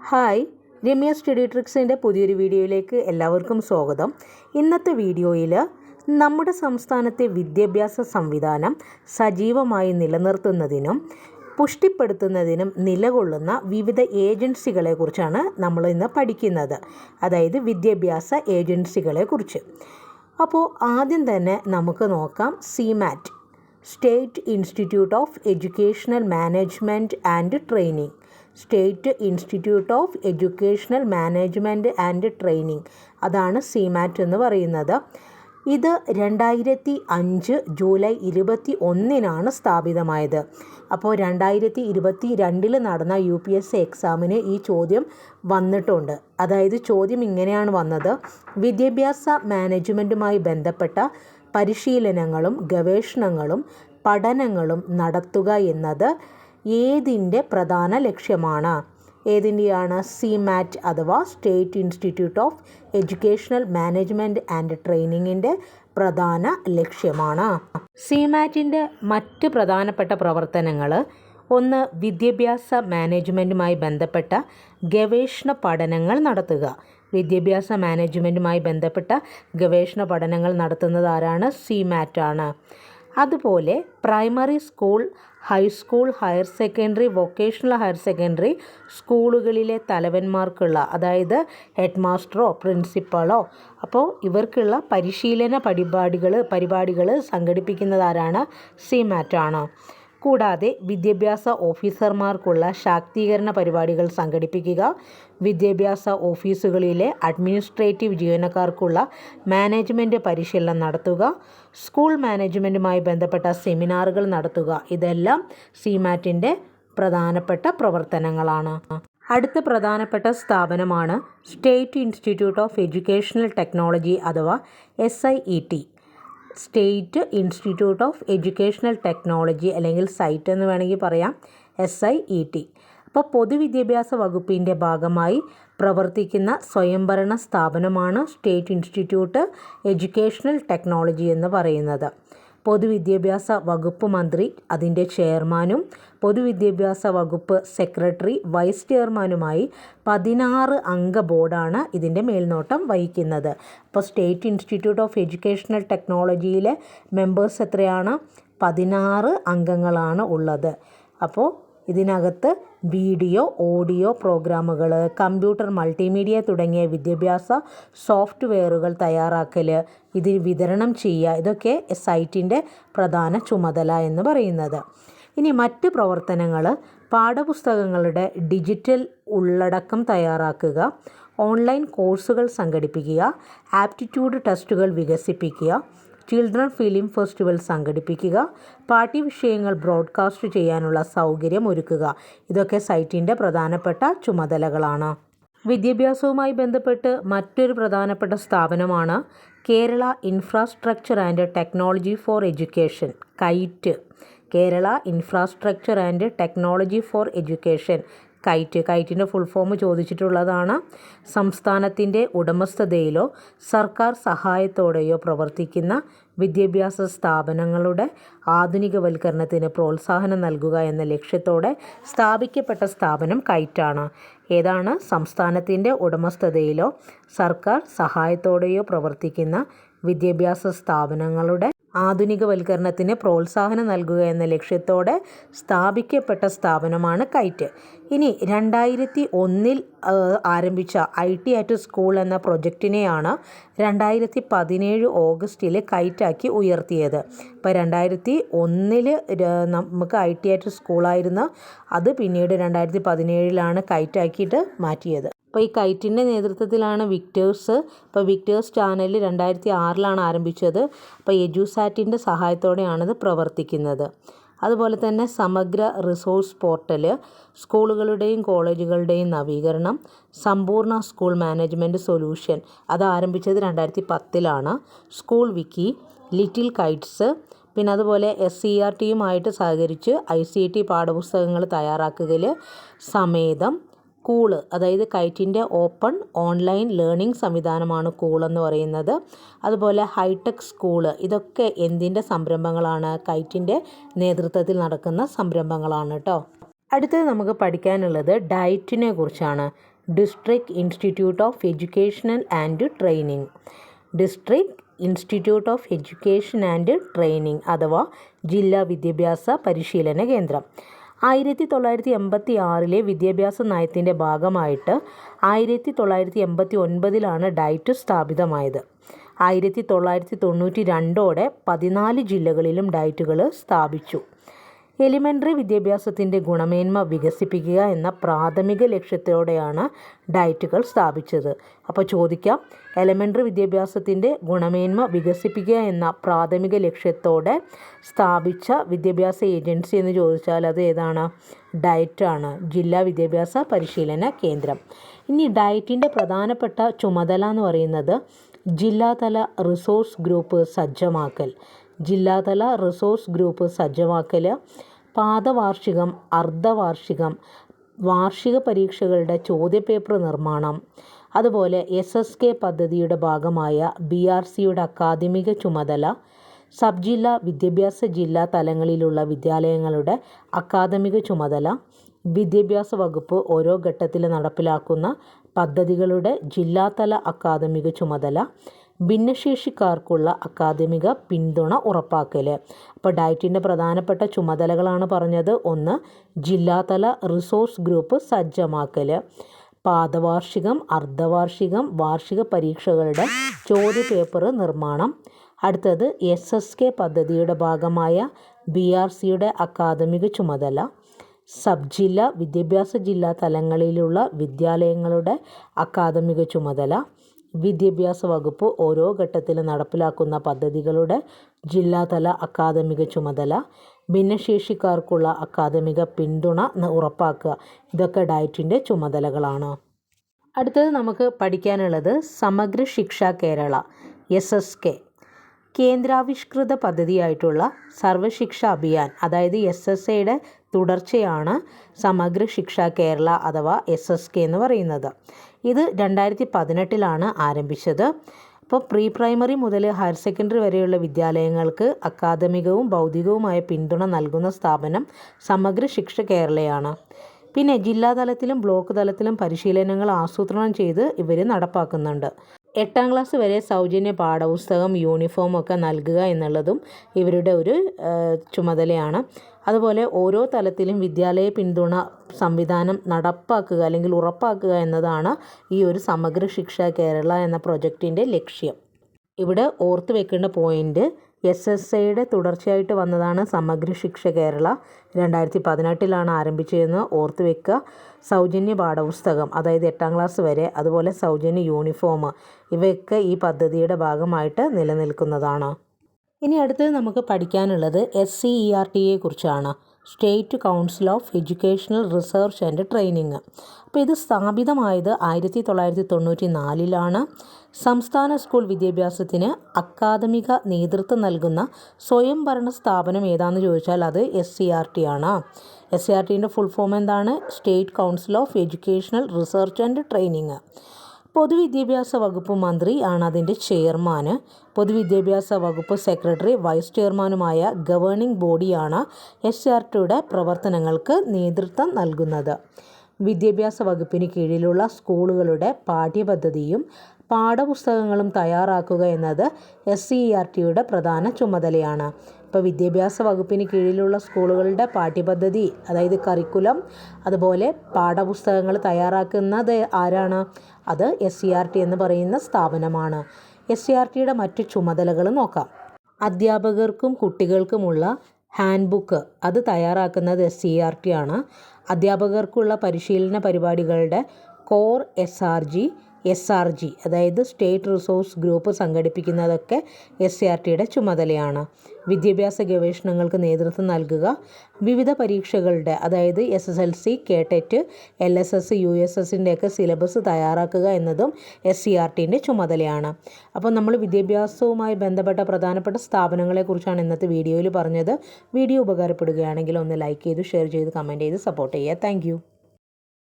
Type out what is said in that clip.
Hi Ramya study ട്രിക്സിന്റെ പുതിയൊരു വീഡിയോയിലേക്ക് എല്ലാവർക്കും സ്വാഗതം. ഇന്നത്തെ വീഡിയോയിൽ നമ്മുടെ സംസ്ഥാനത്തെ വിദ്യാഭ്യാസ സംവിധാനം സജീവമായി നിലനിർത്തുന്നതിനും പുഷ്ടിപ്പെടുത്തുന്നതിനും നിലകൊള്ളുന്ന വിവിധ ഏജൻസികളെക്കുറിച്ചാണ് നമ്മൾ ഇന്ന് പഠിക്കുന്നത്. അതായത് വിദ്യാഭ്യാസ ഏജൻസികളെക്കുറിച്ച് അപ്പോൾ ആദ്യം തന്നെ നമുക്ക് നോക്കാം SIEMAT state institute of educational management and training state institute of educational management and training. അതാണ് സിമാറ്റ് എന്ന് പറയുന്നത്. ഇത് രണ്ടായിരത്തി അഞ്ച് ജൂലൈ ഇരുപത്തി ഒന്നിനാണ് സ്ഥാപിതമായത്. അപ്പോൾ രണ്ടായിരത്തി ഇരുപത്തി രണ്ടിൽ നടന്ന യു പി എസ് സി എക്സാമിന് ഈ ചോദ്യം വന്നിട്ടുണ്ട്. അതായത് ചോദ്യം ഇങ്ങനെയാണ് വന്നത്. വിദ്യാഭ്യാസ മാനേജ്മെന്റുമായി ബന്ധപ്പെട്ട പരിശീലനങ്ങളും ഗവേഷണങ്ങളും പഠനങ്ങളും നടത്തുക എന്നത് ഏതിന്റെ പ്രധാന ലക്ഷ്യമാണ്? ഏതിന്റെയാണ് സി മാറ്റ് അഥവാ state institute of educational management and ട്രെയിനിങ്ങിന്റെ പ്രധാന ലക്ഷ്യമാണ്? സി മാറ്റിന്റെ മറ്റ് പ്രധാനപ്പെട്ട പ്രവർത്തനങ്ങൾ ഒന്ന് വിദ്യാഭ്യാസ മാനേജ്മെന്റുമായി ബന്ധപ്പെട്ട ഗവേഷണ പഠനങ്ങൾ നടത്തുക. വിദ്യാഭ്യാസ മാനേജ്മെന്റുമായി ബന്ധപ്പെട്ട ഗവേഷണ പഠനങ്ങൾ നടത്തുന്നത് ആരാണ്? സി മാറ്റാണ് അതുപോലെ primary school high school higher secondary vocational higher secondary സ്കൂളുകളിലെ തലവന്മാർക്കുള്ള അതായത് ഹെഡ് മാസ്റ്ററോ പ്രിൻസിപ്പളോ അപ്പോൾ ഇവർക്കുള്ള പരിശീലന പരിപാടികൾ പരിപാടികൾ സംഘടിപ്പിക്കുന്നത് ആരാണ്? മാറ്റാണ്. കൂടാതെ വിദ്യാഭ്യാസ ഓഫീസർമാർക്കുള്ള ശാക്തീകരണ പരിപാടികൾ സംഘടിപ്പിക്കുക വിദ്യാഭ്യാസ ഓഫീസുകളിലെ അഡ്മിനിസ്ട്രേറ്റീവ് ജീവനക്കാർക്കുള്ള മാനേജ്മെന്റ് പരിശീലനം നടത്തുക സ്കൂൾ മാനേജ്മെന്റുമായി ബന്ധപ്പെട്ട സെമിനാറുകൾ നടത്തുക. ഇതെല്ലാം സിമാറ്റിന്റെ പ്രധാനപ്പെട്ട പ്രവർത്തനങ്ങളാണ്. അടുത്ത പ്രധാനപ്പെട്ട സ്ഥാപനമാണ് state institute of educational technology അഥവാ S I E T. State institute of educational technology അല്ലെങ്കിൽ സൈറ്റ് എന്ന് വേണമെങ്കിൽ പറയാം എസ് ഐ ഇ ടി അപ്പോൾ പൊതുവിദ്യാഭ്യാസ വകുപ്പിന്റെ ഭാഗമായി പ്രവർത്തിക്കുന്ന സ്വയംഭരണ സ്ഥാപനമാണ് സ്റ്റേറ്റ് ഇൻസ്റ്റിറ്റ്യൂട്ട് എഡ്യൂക്കേഷണൽ ടെക്നോളജി എന്ന് പറയുന്നത്. പൊതുവിദ്യാഭ്യാസ വകുപ്പ് മന്ത്രി അതിന്റെ ചെയർമാനും പൊതുവിദ്യാഭ്യാസ വകുപ്പ് സെക്രട്ടറി വൈസ് ചെയർമാനുമായി പതിനാറ് അംഗ ബോർഡാണ് ഇതിന്റെ മേൽനോട്ടം വഹിക്കുന്നത്. അപ്പോൾ സ്റ്റേറ്റ് ഇൻസ്റ്റിറ്റ്യൂട്ട് ഓഫ് എഡ്യൂക്കേഷണൽ ടെക്നോളജിയിലെ മെമ്പേഴ്സ് എത്രയാണ്? പതിനാറ് അംഗങ്ങളാണ് ഉള്ളത്. അപ്പോൾ ഇതിനകത്ത് വീഡിയോ ഓഡിയോ പ്രോഗ്രാമുകൾ കമ്പ്യൂട്ടർ മൾട്ടിമീഡിയ തുടങ്ങിയ വിദ്യാഭ്യാസ സോഫ്റ്റ്വെയറുകൾ തയ്യാറാക്കൽ ഇതിൽ വിതരണം ചെയ്യുക ഇതൊക്കെ സൈറ്റിന്റെ പ്രധാന ചുമതല എന്ന് പറയുന്നത്. ഇനി മറ്റ് പ്രവർത്തനങ്ങൾ പാഠപുസ്തകങ്ങളുടെ ഡിജിറ്റൽ ഉള്ളടക്കം തയ്യാറാക്കുക ഓൺലൈൻ കോഴ്സുകൾ സംഘടിപ്പിക്കുക ആപ്റ്റിറ്റ്യൂഡ് ടെസ്റ്റുകൾ വികസിപ്പിക്കുക ചിൽഡ്രൻ ഫിലിം ഫെസ്റ്റിവൽ സംഘടിപ്പിക്കുക പാർട്ടി പാഠ്യവിഷയങ്ങൾ ബ്രോഡ്കാസ്റ്റ് ചെയ്യാനുള്ള സൗകര്യം ഒരുക്കുക. ഇതൊക്കെ സൈറ്റിന്റെ പ്രധാനപ്പെട്ട ചുമതലകളാണ്. വിദ്യാഭ്യാസവുമായി ബന്ധപ്പെട്ട് മറ്റൊരു പ്രധാനപ്പെട്ട സ്ഥാപനമാണ് Kerala infrastructure and technology for education KITE. Kerala infrastructure and technology for education KITE കൈറ്റിന്റെ full form ചോദിച്ചിട്ടുള്ളതാണ്. സംസ്ഥാനത്തിന്റെ ഉടമസ്ഥതയിലോ സർക്കാർ സഹായത്തോടെയോ പ്രവർത്തിക്കുന്ന വിദ്യാഭ്യാസ സ്ഥാപനങ്ങളുടെ ആധുനികവൽക്കരണത്തിന് പ്രോത്സാഹനം നൽകുക എന്ന ലക്ഷ്യത്തോടെ സ്ഥാപിക്കപ്പെട്ട സ്ഥാപനം കൈറ്റാണ്. ഏതാണ്? സംസ്ഥാനത്തിന്റെ ഉടമസ്ഥതയിലോ സർക്കാർ സഹായത്തോടെയോ പ്രവർത്തിക്കുന്ന വിദ്യാഭ്യാസ സ്ഥാപനങ്ങളുടെ ആധുനികവൽക്കരണത്തിന് പ്രോത്സാഹനം നൽകുക എന്ന ലക്ഷ്യത്തോടെ സ്ഥാപിക്കപ്പെട്ട സ്ഥാപനമാണ് കൈറ്റ്. ഇനി രണ്ടായിരത്തി ഒന്നിൽ ആരംഭിച്ച ഐ ടി അറ്റ് സ്കൂൾ എന്ന പ്രൊജക്റ്റിനെയാണ് രണ്ടായിരത്തി പതിനേഴ് ഓഗസ്റ്റിൽ കൈറ്റാക്കി ഉയർത്തിയത്. ഇപ്പോൾ രണ്ടായിരത്തി ഒന്നിൽ നമുക്ക് ഐ ടി അറ്റ് സ്കൂളായിരുന്നു അത് പിന്നീട് രണ്ടായിരത്തി പതിനേഴിലാണ് കൈറ്റാക്കിയിട്ട് മാറ്റിയത്. അപ്പോൾ ഈ കൈറ്റിന്റെ നേതൃത്വത്തിലാണ് വിക്ടേഴ്സ് ഇപ്പോൾ വിക്ടേഴ്സ് ചാനൽ രണ്ടായിരത്തി ആറിലാണ് ആരംഭിച്ചത്. അപ്പോൾ എജുസാറ്റിന്റെ സഹായത്തോടെയാണിത് പ്രവർത്തിക്കുന്നത്. അതുപോലെ തന്നെ സമഗ്ര റിസോഴ്സ് പോർട്ടൽ സ്കൂളുകളുടെയും കോളേജുകളുടെയും നവീകരണം സമ്പൂർണ സ്കൂൾ മാനേജ്മെന്റ് സൊല്യൂഷൻ അത് ആരംഭിച്ചത് രണ്ടായിരത്തി പത്തിലാണ്. സ്കൂൾ വിക്കി ലിറ്റിൽ കൈറ്റ്സ് പിന്നെ അതുപോലെ എസ് സി ആർ ടിയുമായിട്ട് സഹകരിച്ച് ഐ സി ടി പാഠപുസ്തകങ്ങൾ തയ്യാറാക്കുകയിൽ സമേതം കൂൾ അതായത് കൈറ്റിന്റെ ഓപ്പൺ ഓൺലൈൻ ലേണിംഗ് സംവിധാനമാണ് കൂൾ എന്ന് പറയുന്നത്. അതുപോലെ ഹൈടെക് സ്കൂൾ ഇതൊക്കെ എന്തിന്റെ സംരംഭങ്ങളാണ്? കൈറ്റിന്റെ നേതൃത്വത്തിൽ നടക്കുന്ന സംരംഭങ്ങളാണ് കേട്ടോ അടുത്തത് നമുക്ക് പഠിക്കാനുള്ളത് ഡയറ്റിനെ കുറിച്ചാണ്. District institute of educational and training. District institute of education and training അഥവാ ജില്ലാ വിദ്യാഭ്യാസ പരിശീലന കേന്ദ്രം. ആയിരത്തി തൊള്ളായിരത്തി എൺപത്തി ആറിലെ വിദ്യാഭ്യാസ നയത്തിന്റെ ഭാഗമായിട്ട് ആയിരത്തി തൊള്ളായിരത്തി എൺപത്തി ഒൻപതിലാണ് ഡയറ്റ് സ്ഥാപിതമായത്. ആയിരത്തി തൊള്ളായിരത്തി തൊണ്ണൂറ്റി രണ്ടോടെ പതിനാല് ജില്ലകളിലും ഡയറ്റുകൾ സ്ഥാപിച്ചു. എലിമെന്ററി വിദ്യാഭ്യാസത്തിന്റെ ഗുണമേന്മ വികസിപ്പിക്കുക എന്ന പ്രാഥമിക ലക്ഷ്യത്തോടെയാണ് ഡയറ്റുകൾ സ്ഥാപിച്ചത്. അപ്പോൾ ചോദിക്കാം എലിമെന്ററി വിദ്യാഭ്യാസത്തിന്റെ ഗുണമേന്മ വികസിപ്പിക്കുക എന്ന പ്രാഥമിക ലക്ഷ്യത്തോടെ സ്ഥാപിച്ച വിദ്യാഭ്യാസ ഏജൻസി എന്ന് ചോദിച്ചാൽ അത് ഏതാണ്? ഡയറ്റാണ് ജില്ലാ വിദ്യാഭ്യാസ പരിശീലന കേന്ദ്രം. ഇനി ഡയറ്റിന്റെ പ്രധാനപ്പെട്ട ചുമതല എന്ന് പറയുന്നത് ജില്ലാതല റിസോഴ്സ് ഗ്രൂപ്പ് സജ്ജമാക്കൽ. ജില്ലാതല റിസോഴ്സ് ഗ്രൂപ്പ് സജ്ജമാക്കൽ പാദവാർഷികം അർദ്ധവാർഷികം വാർഷിക പരീക്ഷകളുടെ ചോദ്യപേപ്പർ നിർമ്മാണം അതുപോലെ എസ് എസ് കെ പദ്ധതിയുടെ ഭാഗമായ ബി ആർ സിയുടെ അക്കാദമിക ചുമതല സബ് ജില്ലാ വിദ്യാഭ്യാസ ജില്ലാ തലങ്ങളിലുള്ള വിദ്യാലയങ്ങളുടെ അക്കാദമിക ചുമതല വിദ്യാഭ്യാസ വകുപ്പ് ഓരോ ഘട്ടത്തിൽ നടപ്പിലാക്കുന്ന പദ്ധതികളുടെ ജില്ലാതല അക്കാദമിക ചുമതല ഭിന്നശേഷിക്കാർക്കുള്ള അക്കാദമിക പിന്തുണ ഉറപ്പാക്കൽ അപ്പോൾ ഡയറ്റിന്റെ പ്രധാനപ്പെട്ട ചുമതലകളാണ് പറഞ്ഞത്. ഒന്ന് ജില്ലാതല റിസോഴ്സ് ഗ്രൂപ്പ് സജ്ജമാക്കൽ പാദവാർഷികം അർദ്ധവാർഷികം വാർഷിക പരീക്ഷകളുടെ ചോദ്യപേപ്പർ നിർമ്മാണം. അടുത്തത് എസ് എസ് കെ പദ്ധതിയുടെ ഭാഗമായ ബി ആർ സിയുടെ അക്കാദമിക ചുമതല. സബ് ജില്ലാ വിദ്യാഭ്യാസ ജില്ലാ തലങ്ങളിലുള്ള വിദ്യാലയങ്ങളുടെ അക്കാദമിക ചുമതല. വിദ്യാഭ്യാസ വകുപ്പ് ഓരോ ഘട്ടത്തിലും നടപ്പിലാക്കുന്ന പദ്ധതികളുടെ ജില്ലാതല അക്കാദമിക ചുമതല ഭിന്നശേഷിക്കാർക്കുള്ള അക്കാദമിക പിന്തുണ ഉറപ്പാക്കുക. ഇതൊക്കെ ഡയറ്റിന്റെ ചുമതലകളാണ്. അടുത്തത് നമുക്ക് പഠിക്കാനുള്ളത് Samagra Shiksha Kerala S S K. കേന്ദ്രാവിഷ്കൃത പദ്ധതിയായിട്ടുള്ള സർവശിക്ഷ അഭിയാൻ അതായത് എസ് എസ് എയുടെ തുടർച്ചയാണ് സമഗ്ര ശിക്ഷ കേരള അഥവാ എസ് എസ് കെ എന്ന് പറയുന്നത്. ഇത് രണ്ടായിരത്തി പതിനെട്ടിലാണ് ആരംഭിച്ചത്. അപ്പോൾ പ്രീ പ്രൈമറി മുതൽ ഹയർ സെക്കൻഡറി വരെയുള്ള വിദ്യാലയങ്ങൾക്ക് അക്കാദമികവും ഭൗതികവുമായ പിന്തുണ നൽകുന്ന സ്ഥാപനം സമഗ്ര ശിക്ഷ കേരളയാണ്. പിന്നെ ജില്ലാ തലത്തിലും ബ്ലോക്ക് തലത്തിലും പരിശീലനങ്ങൾ ആസൂത്രണം ചെയ്ത് ഇവർ നടപ്പാക്കുന്നുണ്ട്. എട്ടാം ക്ലാസ് വരെ സൗജന്യ പാഠപുസ്തകം യൂണിഫോം ഒക്കെ നൽകുക എന്നുള്ളതും ഇവരുടെ ഒരു ചുമതലയാണ്. അതുപോലെ ഓരോ തലത്തിലും വിദ്യാലയ പിന്തുണ സംവിധാനം നടപ്പാക്കുക അല്ലെങ്കിൽ ഉറപ്പാക്കുക എന്നതാണ് ഈ ഒരു സമഗ്ര ശിക്ഷ കേരള എന്ന പ്രൊജക്റ്റിന്റെ ലക്ഷ്യം. ഇവിടെ ഓർത്ത് വെക്കേണ്ട പോയിന്റ് എസ് എസ് ഐയുടെ തുടർച്ചയായിട്ട് വന്നതാണ് സമഗ്ര ശിക്ഷ കേരള. രണ്ടായിരത്തി പതിനെട്ടിലാണ് ആരംഭിച്ചതെന്ന് ഓർത്ത് വെക്കുക. സൗജന്യ പാഠപുസ്തകം അതായത് എട്ടാം ക്ലാസ് വരെ അതുപോലെ സൗജന്യ യൂണിഫോം ഇവയൊക്കെ ഈ പദ്ധതിയുടെ ഭാഗമായിട്ട് നിലനിൽക്കുന്നതാണ്. ഇനി അടുത്തത് നമുക്ക് പഠിക്കാനുള്ളത് എസ് സി ഇ ആർ ടിയെ കുറിച്ചാണ് state council of educational research and training. അപ്പോൾ ഇത് സ്ഥാപിതമായത് ആയിരത്തി തൊള്ളായിരത്തി തൊണ്ണൂറ്റി നാലിലാണ് സംസ്ഥാന സ്കൂൾ വിദ്യാഭ്യാസത്തിന് അക്കാദമിക നേതൃത്വം നൽകുന്ന സ്വയംഭരണ സ്ഥാപനം ഏതാണെന്ന് ചോദിച്ചാൽ അത് എസ് സി ആർ ടി ആണ്. എസ് സി ആർ ടിന്റെ ഫുൾ ഫോം എന്താണ്? State council of educational research and training. പൊതുവിദ്യാഭ്യാസ വകുപ്പ് മന്ത്രി ആണ് അതിന്റെ ചെയർമാന്. പൊതുവിദ്യാഭ്യാസ വകുപ്പ് സെക്രട്ടറി വൈസ് ചെയർമാനുമായ ഗവേണിംഗ് ബോഡിയാണ് എസ് ആർ ടിയുടെ പ്രവർത്തനങ്ങൾക്ക് നേതൃത്വം നൽകുന്നത്. വിദ്യാഭ്യാസ വകുപ്പിന് കീഴിലുള്ള സ്കൂളുകളുടെ പാഠ്യപദ്ധതിയും പാഠപുസ്തകങ്ങളും തയ്യാറാക്കുക എന്നത് എസ് സി ആർ ടിയുടെ പ്രധാന ചുമതലയാണ്. ഇപ്പോൾ വിദ്യാഭ്യാസ വകുപ്പിന് കീഴിലുള്ള സ്കൂളുകളുടെ പാഠ്യപദ്ധതി അതായത് കറിക്കുലം അതുപോലെ പാഠപുസ്തകങ്ങൾ തയ്യാറാക്കുന്നത് ആരാണ്? അത് എസ് സി ആർ ടി എന്ന് പറയുന്ന സ്ഥാപനമാണ്. എസ് സി ആർ ടിയുടെ മറ്റു ചുമതലകൾ നോക്കാം. അധ്യാപകർക്കും കുട്ടികൾക്കുമുള്ള ഹാൻഡ് ബുക്ക് അത് തയ്യാറാക്കുന്നത് എസ് സി ആർ ടി ആണ്. അധ്യാപകർക്കുള്ള പരിശീലന പരിപാടികളുടെ core S R G S R G അതായത് സ്റ്റേറ്റ് റിസോഴ്സ് ഗ്രൂപ്പ് സംഘടിപ്പിക്കുന്നതൊക്കെ എസ് സി ആർ ടിയുടെ ചുമതലയാണ്. വിദ്യാഭ്യാസ ഗവേഷണങ്ങൾക്ക് നേതൃത്വം നൽകുക. വിവിധ പരീക്ഷകളുടെ അതായത് S S L C KTET L S S U S എസിന്റെയൊക്കെ syllabus തയ്യാറാക്കുക എന്നതും എസ് സി ആർ ടിന്റെ ചുമതലയാണ്. അപ്പോൾ നമ്മൾ വിദ്യാഭ്യാസവുമായി ബന്ധപ്പെട്ട പ്രധാനപ്പെട്ട സ്ഥാപനങ്ങളെക്കുറിച്ചാണ് ഇന്നത്തെ വീഡിയോയിൽ പറഞ്ഞത്. വീഡിയോ ഉപകാരപ്പെടുകയാണെങ്കിൽ ഒന്ന് ലൈക്ക് ചെയ്ത് ഷെയർ ചെയ്ത് കമന്റ് ചെയ്ത് സപ്പോർട്ട് ചെയ്യുക. താങ്ക്